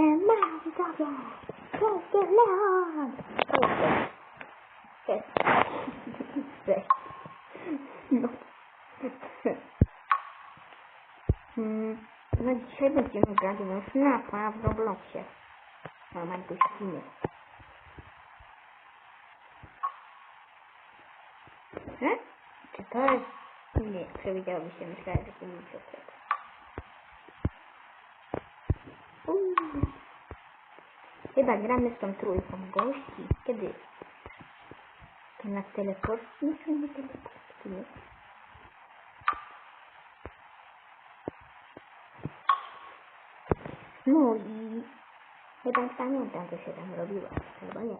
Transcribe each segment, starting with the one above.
mam widzowie! To jest Leon! Cześć. Cześć. No. Hmm, no dzisiaj będziemy grać w Snapa w Robloxie. No, mam tu skiny. E? Czy to jest... Nie, przewidziało mi się, myślałem, że to nie jest Uuu. Chyba gramy z tą trójką gości. Kiedy? To na teleporcie? Nie są na teleporcie, nie? No i chyba pamiętam, co się tam robiło. Chyba nie.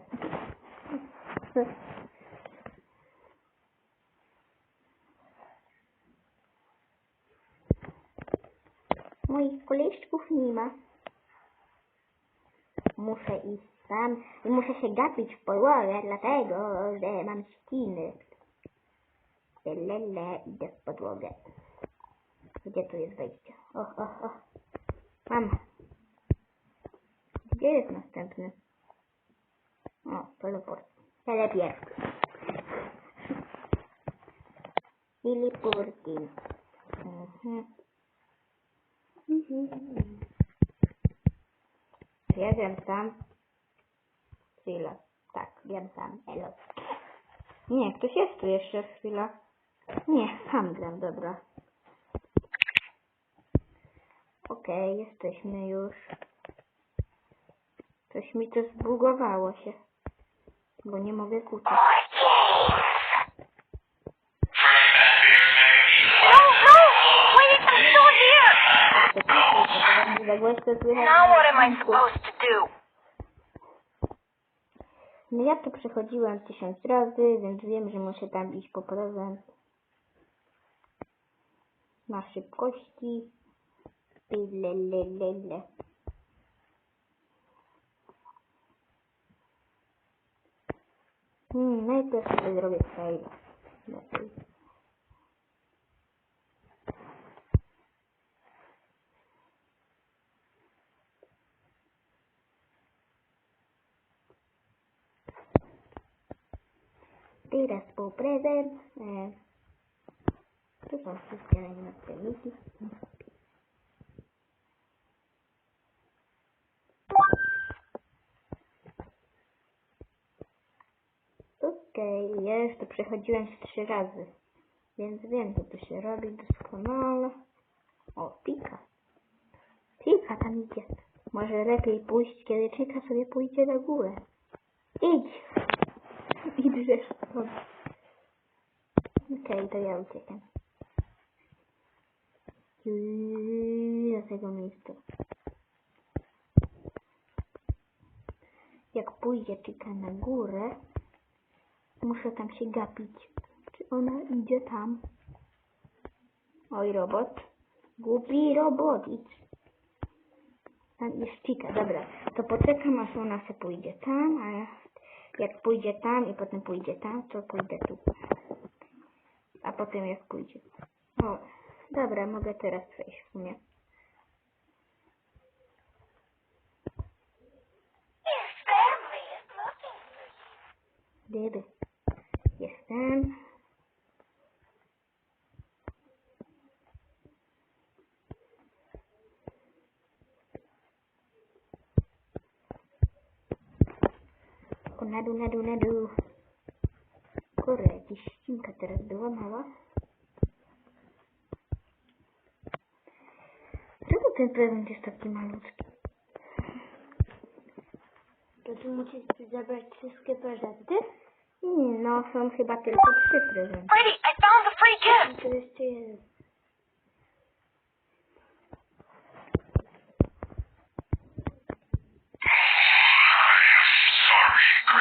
Moich koleżków nie ma. Muszę iść sam i muszę się gapić w podłogę, dlatego, że mam ściny. Lele, idę w podłogę. Gdzie tu jest wejście? O, o, o. Mam. Gdzie jest następny? O, teleport. Telepierw. Filipurtin. Mhm. Mhm. Ja wiem sam. Chwila. Tak, wiem sam. Elo. Nie, ktoś jest tu jeszcze chwila. Nie, sam gram, dobra. Okej, jesteśmy już. Coś mi to zbugowało się. Bo nie mogę kucić. Za głośno słychać. Now what am I supposed to do? No ja tu przechodziłem tysiąc razy, więc wiem, że muszę tam iść po prezent. Na szybkości. Lelelele. Hmm, najpierw sobie zrobię fail. Teraz po prezent. E, tu są wszystkie animacje misji. Okej, ja już to przechodziłem z trzy razy. Więc wiem, co tu się robi doskonale. O, pika. Pika tam idzie. Może lepiej pójść, kiedy Czyka sobie pójdzie na górę. Idź. Idź stąd. Okej, to ja uciekam. Do tego miejsca. Jak pójdzie Czyka na górę, muszę tam się gapić. Czy ona idzie tam? Oj, robot. Głupi robot. Tam jest Chica, dobra. To poczekam, aż ona se pójdzie tam, a ja- jak pójdzie tam i potem pójdzie tam, to pójdę tu. A potem jak pójdzie. O, dobra, mogę teraz przejść w sumie. Jestem. O, nadu, nadu, nadu. Kurde, jakaś ścinka teraz była mała. Czemu ten prezent jest taki malutki? To ty musisz zabrać wszystkie prezenty? Nie, no są chyba tylko trzy prezenty. Freddy, I found the free gift! To jeszcze jeden.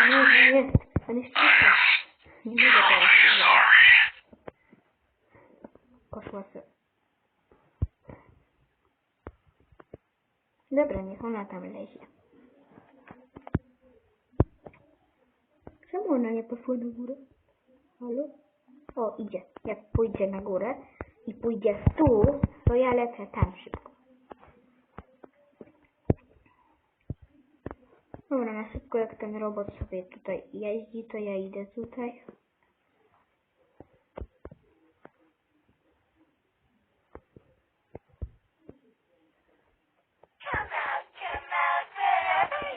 Nie, nie, nie. On jest cicho. Nie mogę teraz. Poszła se. Dobra, niech ona tam lezie. Czemu ona nie poszła na górę? Halo? O, idzie. Jak pójdzie na górę i pójdzie tu, to ja lecę tam szybko. Dobra, na szybko jak ten robot sobie tutaj jeździ, to ja idę tutaj.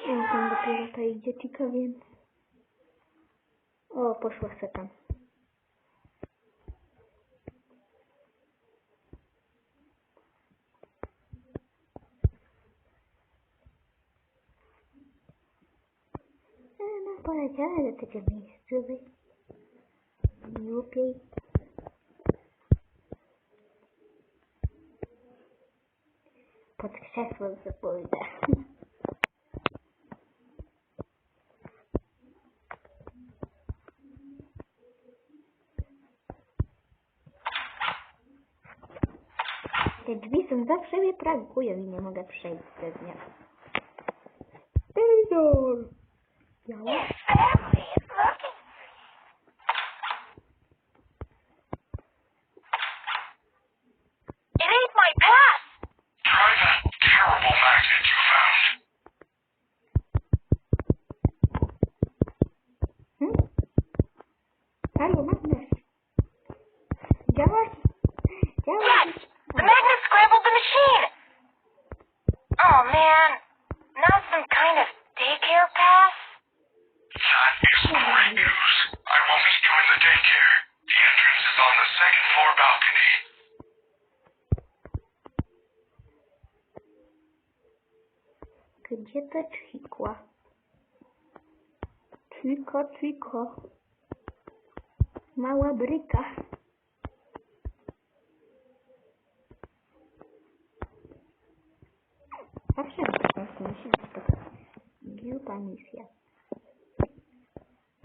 Ja tam dopiero ta idzie więc... O, poszła se tam. E, No, poleciała do tego miejscowej. Głupiej. Pod krzesło sobie pójdę. Te zawsze mnie prankują i nie mogę przejść przez nie. Telewizor! Biała? Gdzie to ćwikła? Ćwiko, ćwiko. Mała bryka. Zawsze myślę, że to głupa misja.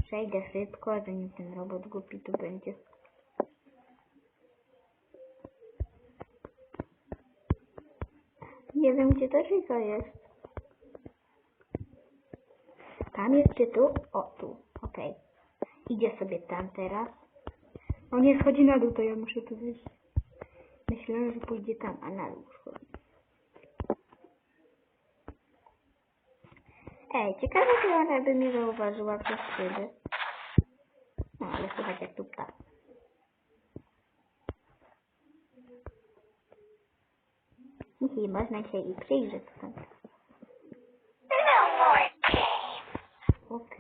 Przejdę szybko, zanim ten robot głupi tu będzie. Nie wiem, gdzie to Chico jest. Tam jest tu? O, tu. Okej. Idzie sobie tam teraz. O nie, schodzi na dół, to ja muszę tu wyjść. Myślałem, że pójdzie tam, a na dół schodzi. Ej, ciekawe, czy ona by mnie zauważyła przez szyby. No, ale słuchaj, jak tu ptak. Hihi, można się i przyjrzeć stąd.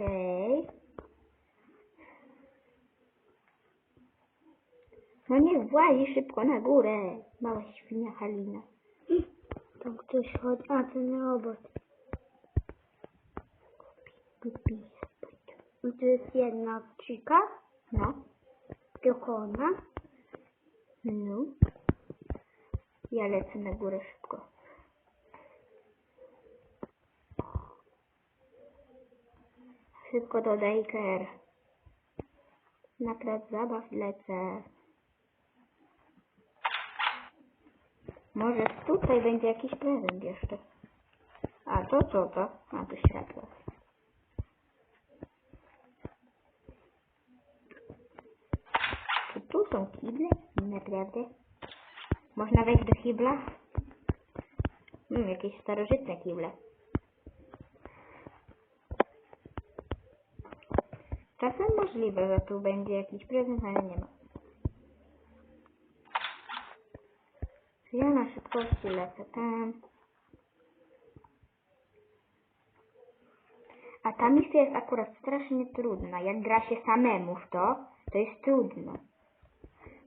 Okej. No nie włazi szybko na górę, mała świnia Halina. Tam ktoś chodzi. A, ten robot. I tu jest jedna chica, No, tylko ona. no. Ja lecę na górę szybko. Do daycare. Na plac zabaw lecę. Może tutaj będzie jakiś prezent jeszcze. A to co to? A tu światło. Czy tu są kible? Naprawdę? Można wejść do kibla? Hmm, jakieś starożytne kible. Czasem możliwe, że tu będzie jakiś prezent, ale nie ma. Ja na szybkości lecę tam. A ta misja jest akurat strasznie trudna. Jak gra się samemu w to, to jest trudno.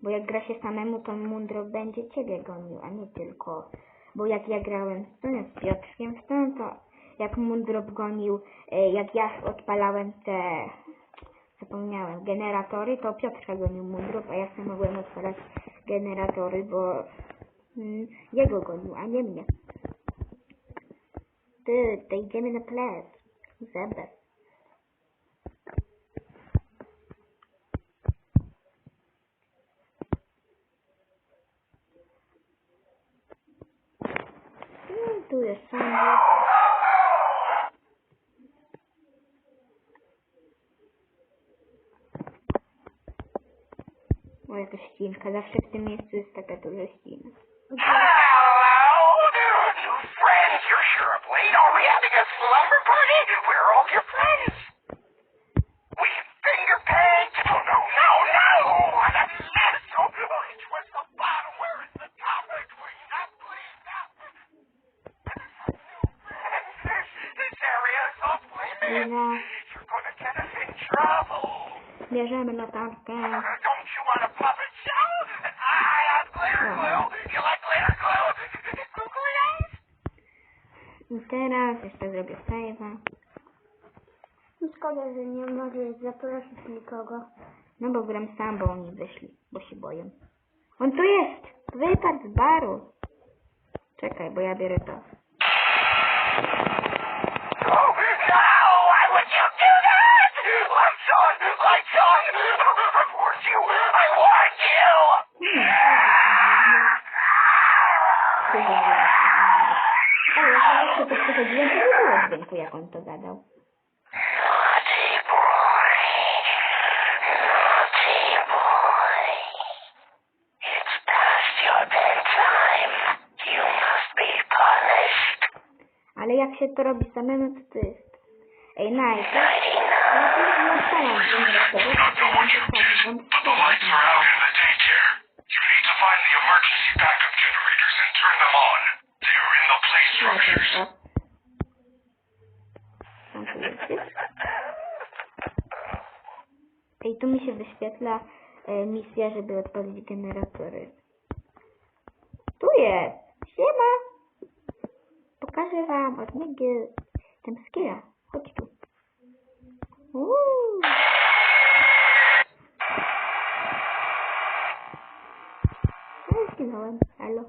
Bo jak gra się samemu, to Mundro będzie ciebie gonił, a nie tylko. Bo jak ja grałem z z Piotrkiem w tym, to jak Mundrop gonił, e, jak ja odpalałem te, zapomniałem, generatory, to Piotrka gonił Mundrop, a ja sobie mogłem odpalać generatory, bo mm, jego gonił, a nie mnie. Ty, to idziemy na plac. Zebra. жестінка. Hello new friends. You're late. Are we having a slumber party? We're all your friends? Teraz jeszcze zrobię save'a. Szkoda, że nie możesz zaprosić nikogo. No bo gram sam, bo oni wyszli, bo się boją. On tu jest! Wypadł z baru. Czekaj, bo ja biorę to. You must be punished. Ale jak się to robi samemu, to to jest... Ej, najpierw... Najpierw to. You Ej, tu mi się wyświetla e, misja, żeby odpalić generatory. Tu jest! Siema! Pokażę wam odmiegę Temskiego. Chodź tu. Uuu. No, zginąłem. Halo.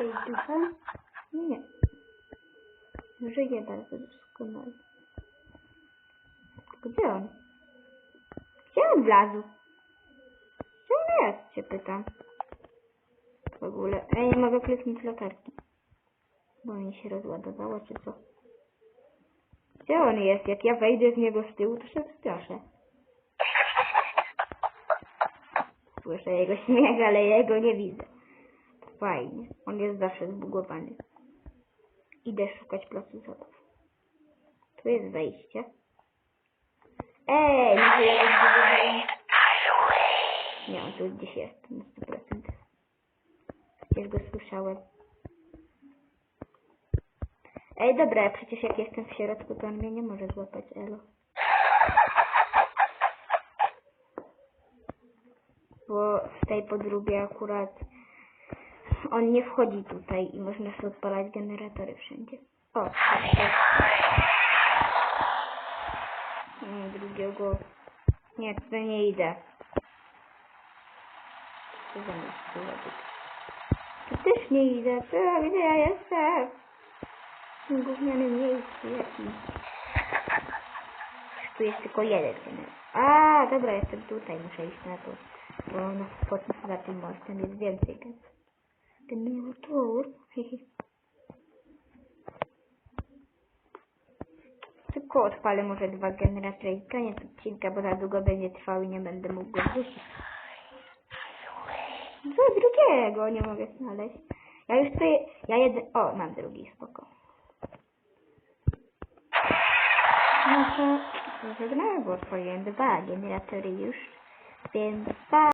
Jesteś duchem? Nie. Żyje bardzo doskonale. Gdzie on? On wlazł? On jest? Cię pytam. W ogóle. Ej, nie mogę kliknąć latarki. Bo mi się rozładowało, czy co? Gdzie on jest? Jak ja wejdę z niego z tyłu, to się straszę. Słyszę jego śmiech, ale ja jego nie widzę. Fajnie. On jest zawsze zbugowany. Idę szukać placu zabaw. Tu jest wejście. Ej, zbugowałem. Nie, on tu gdzieś jest, na 100%. Przecież go słyszałem. Ej, dobra, przecież jak jestem w środku, to on mnie nie może złapać, elo. Bo w tej podróbie akurat on nie wchodzi tutaj i można sobie odpalać generatory wszędzie. O, tak, tak. Mm, drugiego. Nie, to nie idę. Co za? Tu też nie idę. To gdzie ja jestem? W tym gównianym miejscu jakimś. Tu jest tylko jeden generator. A, dobra, jestem tutaj. Muszę iść na to. Bo na pod za tym mostem jest więcej gen- generatorów. Hehe. Tylko odpalę może dwa generatory i koniec odcinka, bo za długo będzie trwał i nie będę mógł go wrzucić. Co drugiego nie mogę znaleźć. Ja już tutaj, ja jeden, o, mam drugi, spoko. No to żegnamy, bo otworzyłem dwa generatory już, więc pa!